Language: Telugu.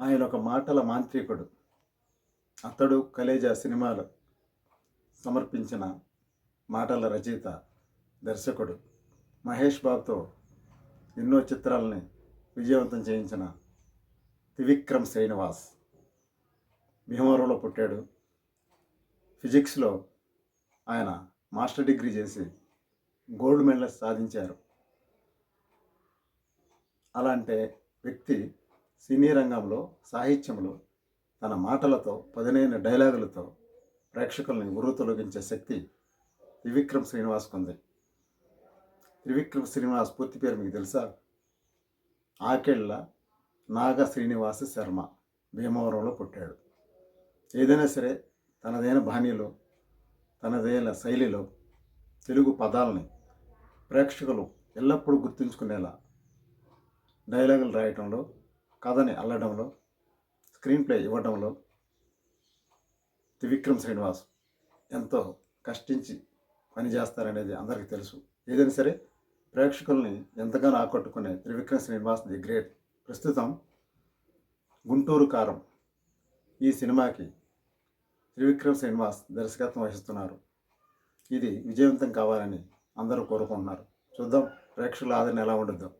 ఆయన ఒక మాటల మాంత్రికుడు. అతడు కలేజా సినిమాలు సమర్పించిన మాటల రచయిత దర్శకుడు మహేష్ బాబుతో ఎన్నో చిత్రాలని విజయవంతం చేయించిన త్రివిక్రమ్ శ్రీనివాస్. భీమవరంలో పుట్టాడు. ఫిజిక్స్లో ఆయన మాస్టర్ డిగ్రీ చేసి గోల్డ్ మెడల్ సాధించారు. అలాంటి వ్యక్తి సినీ రంగంలో సాహిత్యంలో తన మాటలతో పదునైన డైలాగులతో ప్రేక్షకుల్ని ఉర్రు తొలగించే శక్తి త్రివిక్రమ్ శ్రీనివాస్కు ఉంది త్రివిక్రమ్ శ్రీనివాస్ పూర్తి పేరు మీకు తెలుసా? ఆకెళ్ళ నాగ శ్రీనివాస శర్మ భీమవరంలో పుట్టాడు. ఏదైనా సరే తనదైన బాణీలో తనదైన శైలిలో తెలుగు పదాలని ప్రేక్షకులు ఎల్లప్పుడూ గుర్తుంచుకునేలా డైలాగులు రాయటంలో కథని అల్లడంలో స్క్రీన్ ప్లే ఇవ్వడంలో త్రివిక్రమ్ శ్రీనివాస్ ఎంతో కష్టించి పనిచేస్తారనేది అందరికీ తెలుసు. ఏదైనా సరే ప్రేక్షకుల్ని ఎంతగానో ఆకట్టుకునే త్రివిక్రమ్ శ్రీనివాస్ ది గ్రేట్. ప్రస్తుతం గుంటూరు కారం ఈ సినిమాకి త్రివిక్రమ్ శ్రీనివాస్ దర్శకత్వం వహిస్తున్నారు. ఇది విజయవంతం కావాలని అందరూ కోరుకుంటున్నారు. చూద్దాం ప్రేక్షకుల ఆదరణ ఎలా ఉండద్దు